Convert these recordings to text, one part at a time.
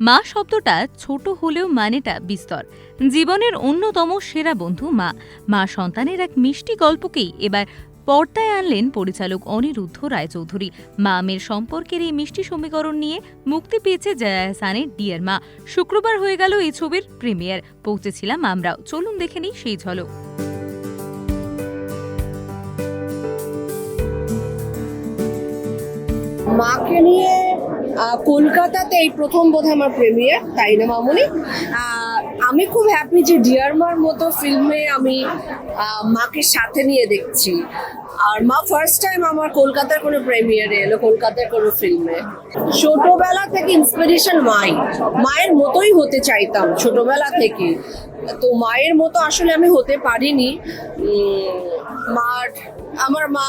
মা শব্দটা ছোট হলেও মানেটা বিস্তর। জীবনের অন্যতম সেরা বন্ধু মা। মা সন্তানের এক মিষ্টি গল্পকেই এবার পর্দায় আনলেন পরিচালক অনিরুদ্ধ রায়চৌধুরী। মা মেয়ের সম্পর্কের এই মিষ্টি সমীকরণ নিয়ে মুক্তি পেয়েছে জয়া হাসানের ডিয়ার মা। শুক্রবার হয়ে গেল এই ছবির প্রিমিয়ার। পৌঁছেছিলাম আমরাও। চলুন দেখে নিই সেই ঝলক। মাকে নিয়ে কলকাতাতে এই প্রথম বোধ আমার প্রেমিয়ার তাই না মামুনি আমি খুব হ্যাপি যে ডিয়ারমার মতো ফিল্মে আমি মাকে সাথে নিয়ে দেখছি। আর মা ফার্স্ট টাইম আমার কলকাতার কোনো প্রেমিয়ারে এলো, কলকাতার কোনো ফিল্মে ছোটবেলা থেকে ইন্সপিরেশন মাই। মায়ের মতোই হতে চাইতাম ছোটবেলা থেকে। তো মায়ের মতো আসলে আমি হতে পারিনি। মার, আমার মা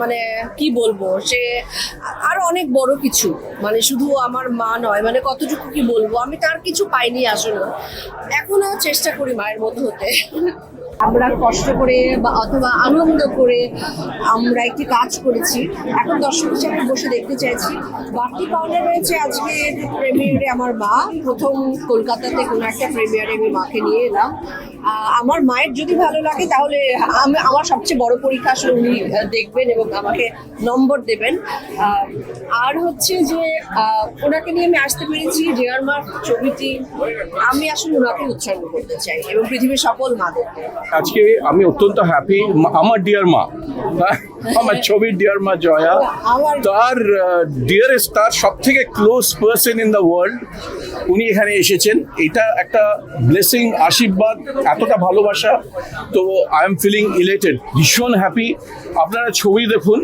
মানে কি বলব, সে আরও অনেক বড় কিছু। মানে শুধু আমার মা নয় মানে কতটুকু কি বলব, আমি তার কিছু পাইনি আসলে। এখনও চেষ্টা করি মায়ের মতো হতে। আমরা কষ্ট করে বা অথবা আনন্দ করে আমরা একটি কাজ করেছি। এখন দর্শক হিসেবে বসে দেখতে চাইছি। বাড়তি পাওনা রয়েছে আজকে প্রেমিয়ারে আমার মা। প্রথম কলকাতাতে কোনো একটা প্রেমিয়ারে আমি মাকে নিয়ে এলাম। আমার মায়ের যদি ভালো লাগে তাহলে আমি আমার সবচেয়ে বড় পরীক্ষা আসলে উনি দেখবেন এবং আমাকে নম্বর দেবেন। আর হচ্ছে যে ওনাকে নিয়ে আমি আসতে পেরেছি জেয়ার মার ছবিটি আমি আসলে ওনাকে উৎসর্গ করতে চাই এবং পৃথিবীর সকল মাদেরকে। আজকে আমি অত্যন্ত হ্যাপি আমার ডিয়ার মা। আমার ছবির ডিয়ার মা জয়া। তার ডিয়ারেস্ট তার সব থেকে close person in the world উনি এখানে এসেছেন। এটা একটা ব্লেসিং আশীর্বাদ এতটা ভালোবাসা, তো আই এম ফিলিং ইলেটেড ভীষণ হ্যাপি আপনারা ছবি দেখুন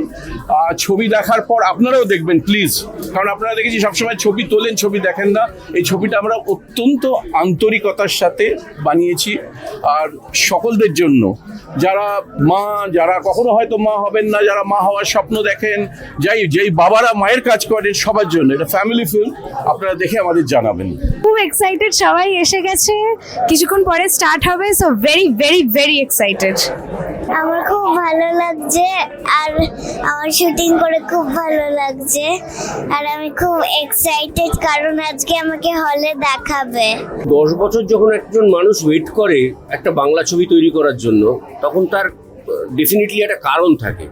ছবি দেখার পর আপনারাও দেখবেন প্লিজ কারণ আপনারা দেখেছি, সবসময় ছবি তোলেন, ছবি দেখেন না। এই ছবিটা আমরা অত্যন্ত আন্তরিকতার সাথে বানিয়েছি, আর সকলদের জন্য। যারা মা, যারা কখনো হয়তো মা হবেন না, যারা মা হওয়ার স্বপ্ন দেখেন, যাই, যেই বাবারা মায়ের কাজ করেন, সবার জন্য। এটা ফ্যামিলি ফিল্ম আপনারা দেখে আমাদের জানাবেন। খুব এক্সাইটেড সবাই এসে গেছে। কিছুক্ষণ পরে স্টার্ট হবে। So very very very excited আমার খুব ভালো লাগছে আর আমার শুটিং করে খুব ভালো লাগছে আর আমি খুব এক্সাইটেড কারণ আজকে আমাকে হলে দেখাবে। দশ বছর যখন একজন মানুষ ওয়েট করে একটা বাংলা ছবি তৈরি করার জন্য তখন তার ডেফিনেটলি একটা কারণ থাকে।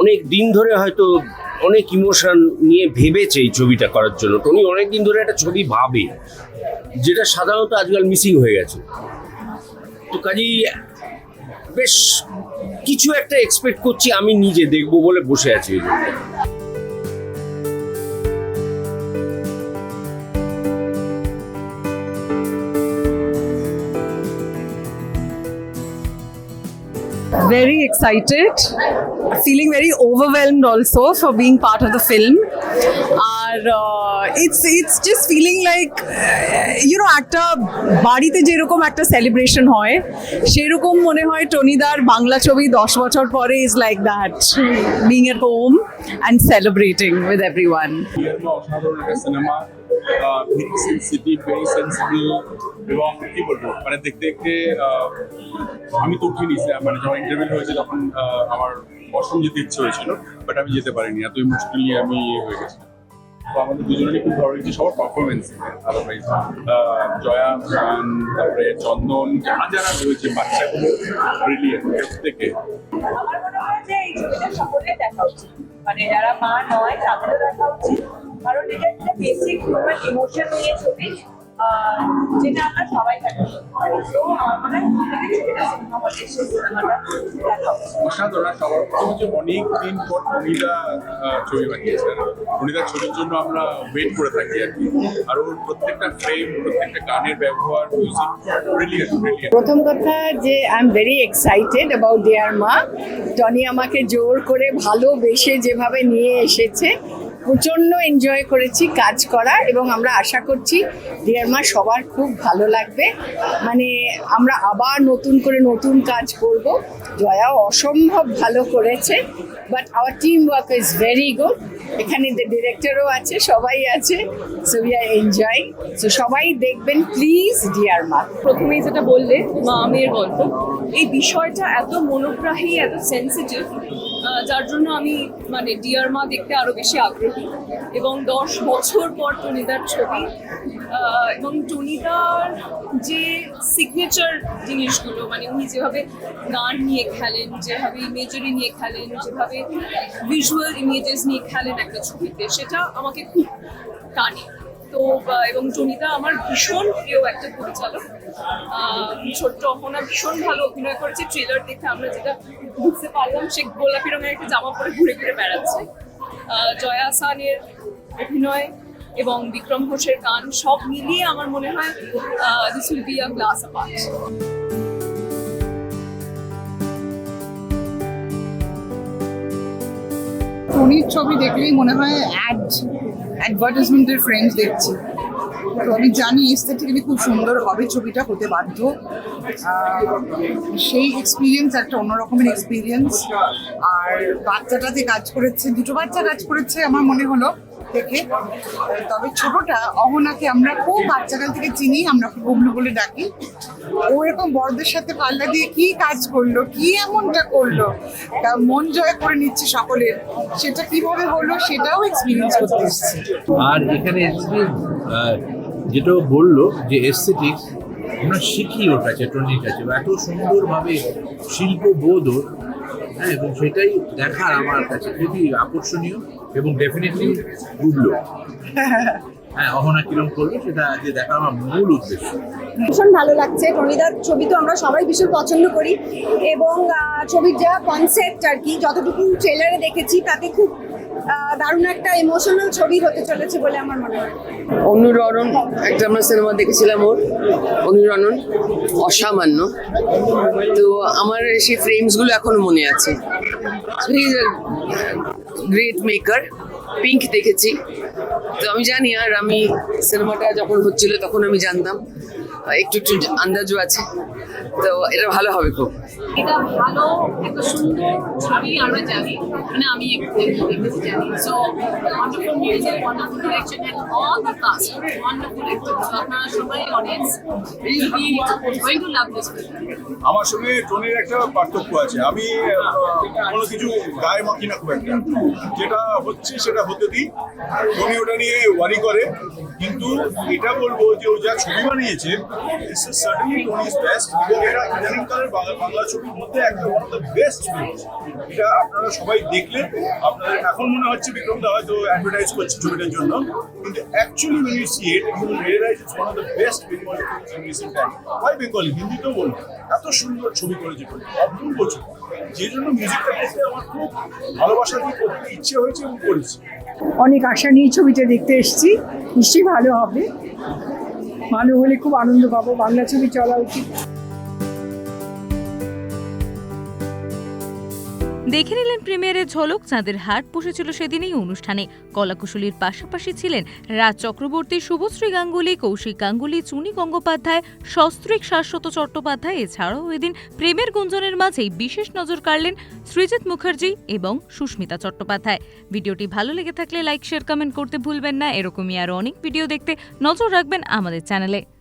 অনেক দিন ধরে হয়তো অনেক ইমোশন নিয়ে ভেবেছে এই ছবিটা করার জন্য। টনি অনেক দিন ধরে একটা ছবি ভাবে যেটা সাধারণত আজকাল মিসিং হয়ে গেছে। তো কাজেই বেশ কিছু একটা এক্সপেক্ট করছি আমি নিজে দেখব বলে বসে আছি very excited, feeling very overwhelmed also for being part of the film. R it's it's just feeling like you know একটা বাড়িতে যেরকম একটা সেলিব্রেশন হয়, সেরকম মনে হয় টনিদার বাংলা ছবি দশ বছর পরে is like that being at home and celebrating with everyone cinema এবং কি বলব মানে দেখতে দেখতে আমি তো উঠিনি মানে যখন ইন্টারভিউ হয়েছে তখন আমার অসম যেতে ইচ্ছে হয়েছিল বাট আমি যেতে পারিনি এত ইমোশনালি আমি ইয়ে হয়ে গেছি। তো আমাদের দুজনেরই খুব ভালো লেগেছে, সবার পারফরমেন্স আদারওয়াইজ জয়া খান তারপরে চন্দন, যারা যারা রয়েছে, বাচ্চাগুলো প্রত্যেকে এই দেখা উচিত। মানে যারা মা নয়, তাদেরও দেখা উচিত। কারণ এটা একটা বেসিক হিউম্যান ইমোশন নিয়ে ছবি যেটা আমরা সবাই থাকি তো আমার মনে হয় ছবিটা সিনেমা হলে সিনেমাটা অসাধারণ সবার অনেক দিন পর অনিদা ছবি বানিয়েছেন ছবির জন্য আমরা ওয়েট করে থাকি আর কি। আর ওর প্রত্যেকটা ফ্রেম প্রত্যেকটা গানের ব্যবহার প্রথম কথা যে I am very excited about dear মা। টনি আমাকে জোর করে ভালোবেসে যেভাবে নিয়ে এসেছে প্রচণ্ড এনজয় করেছি কাজ করা এবং আমরা আশা করছি ডিয়ার মা সবার খুব ভালো লাগবে। মানে আমরা আবার নতুন করে নতুন কাজ করব। জয়াও অসম্ভব ভালো করেছে but our team work is very good এখানে ডিরেক্টরও আছে, সবাই আছে so we are enjoy so সবাই দেখবেন প্লিজ ডিয়ার মা। প্রথমেই যেটা বললে মা মেয়ের গল্প। এই বিষয়টা এত মনোগ্রাহী, এত সেন্সিটিভ যার জন্য আমি মানে ডিয়ার মা দেখতে আরও বেশি আগ্রহী। এবং দশ বছর পর টনিদার ছবি এবং টনিদার যে সিগনেচার জিনিসগুলো মানে উনি যেভাবে গান নিয়ে খেলেন, যেভাবে ইমেজারি নিয়ে খেলেন, যেভাবে ভিজুয়াল ইমেজেস নিয়ে খেলেন একটা ছবিতে, সেটা আমাকে খুব টানে। তো এবং জনিতা আমার ভীষণ প্রিয় একটা পরিচালক। ছোট্ট অহনা ভীষণ ভালো অভিনয় করেছে। ট্রেলার দেখে আমরা যেটা বুঝতে পারলাম, সে গোলাপি রঙের একটা জামা পরে ঘুরে ঘুরে বেড়াচ্ছে। জয়া আসানের অভিনয় এবং বিক্রম ঘোষের গান সব মিলিয়ে আমার মনে হয় this will be class apart টনির ছবি দেখলেই মনে হয় অ্যাড অ্যাডভার্টাইজমেন্টের ফ্রেন্ডস দেখছি। তো আমি জানি এস্থেটিক্যালি খুব সুন্দর হবে ছবিটা, হতে বাধ্য। সেই এক্সপিরিয়েন্স একটা অন্যরকমের এক্সপিরিয়েন্স আর বাচ্চাটাতে কাজ করেছে, দুটো বাচ্চা কাজ করেছে, আমার মনে হলো দেখে তবে ছোটটা অহনাকে আমরা খুব বাচ্চাকাল থেকে চিনি, আমরা গুবলু বলে ডাকি। ও এরকম বড়দের সাথে পাল্লা দিয়ে কি কাজ করল, কি এমনটা করল, তা মন জয় করে নিচ্ছে সকলের। সেটা কীভাবে হলো সেটাও এক্সপিরিয়েন্স করতে এসেছি। আর এখানে যেটা বলল যে এস্থেটিক্স আমরা শিখি ওর কাছে, টনির কাছে। এত সুন্দরভাবে শিল্পবোধ ওর। হ্যাঁ এবং সেটাই দেখার আমার কাছে খুবই আকর্ষণীয় এবং ডেফিনেটলি বুঝলো হ্যাঁ অহনা কিরম করবে, সেটা আজকে দেখার আমার মূল উদ্দেশ্য। ভীষণ ভালো লাগছে। টনিদার ছবি তো আমরা সবাই ভীষণ পছন্দ করি এবং ছবির যা কনসেপ্ট আর কি, যতটুকু ট্রেলারে দেখেছি, তাতে খুব দারুণ একটা ইমোশনাল ছবি হতে চলেছে বলে আমার মনে হয়। অনুরণন একটা আমরা সিনেমা দেখেছিলাম ওর অনুরণন অসামান্য। তো আমার সেই ফ্রেমসগুলো এখনও মনে আছে। গ্রেট মেকার পিঙ্ক দেখেছি। তো আমি জানি আর আমি সিনেমাটা যখন হচ্ছিল তখন আমি জানতাম। একটু একটু আন্দাজও আছে। তো এটা ভালো হবে খুব। এটা ভালো একটা সুন্দর ছবি আমরা জানি মানে আমি দেখতে জানি। So wonderful music wonderful direction and all the cast wonderful acting so আপনারা সবাই audience be going to love this আমার সঙ্গে টনির একটা পার্থক্য আছে। আমি কোনো কিছু গায়ে মাখি না খুব একটা। যেটা হচ্ছে সেটা হতে দিই। টনি ওটা নিয়ে ওয়ারি করে। কিন্তু এটা বলব যে ও যা ছবি বানিয়েছে সার্টেনলি টনিজ বেস্ট এবং এটা ইদানিং বাংলা ছবির মধ্যে একটা ওয়ান অফ দ্য বেস্ট এটা আপনারা সবাই দেখলেন আপনাদের এখন মনে হচ্ছে বিক্রম দা হয়তো অ্যাডভার্টাইজ করছে ছবিটার জন্য। কিন্তু actually when you see it, you will realize it's one of the best Bengali films in recent time why Bengali? বলব। এত সুন্দর ছবি করেছে অপূর্ব ছবি যে জন্য মিউজিকটা করতে আমার খুব ভালোবাসা দিয়ে করতে ইচ্ছে হয়েছে এবং করেছি। অনেক আশা নিয়ে ছবিটা দেখতে এসেছি। নিশ্চয়ই ভালো হবে। ভালো হলে খুব আনন্দ পাবো। বাংলা ছবি চলা উচিত। দেখে নিলেন প্রিমিয়ারের ঝলক, চাঁদের হাট বসেছিল সেদিনই অনুষ্ঠানে। কলাকুশলীর পাশাপাশি ছিলেন রাজ চক্রবর্তী, শুভশ্রী গাঙ্গুলি, কৌশিক গাঙ্গুলি, চুনি গঙ্গোপাধ্যায়, সস্ত্রিক শাশ্বত চট্টোপাধ্যায়। এছাড়াও এদিন প্রেমের গুঞ্জনের মাঝেই বিশেষ নজর কাড়লেন সৃজিত মুখার্জি এবং সুস্মিতা চট্টোপাধ্যায়। ভিডিওটি ভালো লেগে থাকলে লাইক, শেয়ার, কমেন্ট করতে ভুলবেন না। এরকমই আরও অনেক ভিডিও দেখতে নজর রাখবেন আমাদের চ্যানেলে।